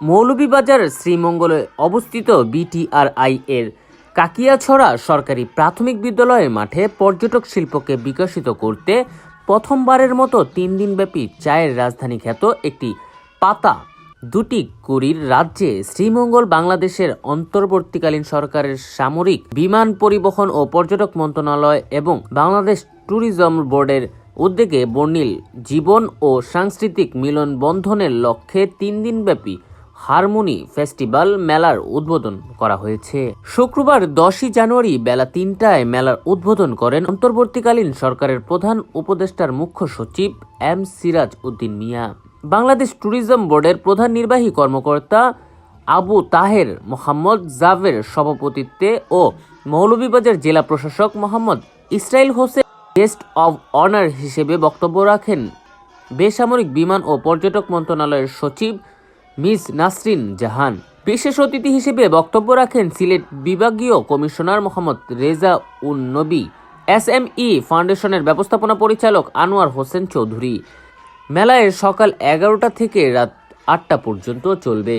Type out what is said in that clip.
মৌলভীবাজার শ্রীমঙ্গলে অবস্থিত বিটিআরআই এর কাকিয়াছড়া সরকারি প্রাথমিক বিদ্যালয়ের মাঠে পর্যটক শিল্পকে বিকশিত করতে প্রথমবারের মতো তিন দিনব্যাপী চায়ের রাজধানী খ্যাত একটি পাতা দুটি কুড়ির রাজ্যে শ্রীমঙ্গল বাংলাদেশের অন্তর্বর্তীকালীন সরকারের সামরিক বিমান পরিবহন ও পর্যটক মন্ত্রণালয় এবং বাংলাদেশ ট্যুরিজম বোর্ডের উদ্যোগে বর্ণিল জীবন ও সাংস্কৃতিক মিলন বন্ধনের লক্ষ্যে তিন দিনব্যাপী হারমোনি ফেস্টিভ্যাল মেলার উদ্বোধন করা হয়েছে। শুক্রবার দশই জানুয়ারি বেলা তিনটায় মেলার উদ্বোধন করেন অন্তর্বর্তীকালীন সরকারের প্রধান উপদেষ্টার মুখ্য সচিব এম সিরাজ উদ্দিন মিয়া। বাংলাদেশ ট্যুরিজম বোর্ডের প্রধান নির্বাহী কর্মকর্তা আবু তাহের মোহাম্মদ জাভের সভাপতিত্বে ও মৌলভীবাজার জেলা প্রশাসক Mohammad Israil Hossain guest of honour হিসেবে বক্তব্য রাখেন। বেসামরিক বিমান ও পর্যটক মন্ত্রণালয়ের সচিব মিস নাসরিন জাহান। বিশেষ অতিথি হিসেবে বক্তব্য রাখেন সিলেট বিভাগীয় কমিশনার মোহাম্মদ রেজা উন নবী এস এম ই ফাউন্ডেশনের ব্যবস্থাপনা পরিচালক আনোয়ার হোসেন চৌধুরী। মেলায় সকাল এগারোটা থেকে রাত আটটা পর্যন্ত চলবে।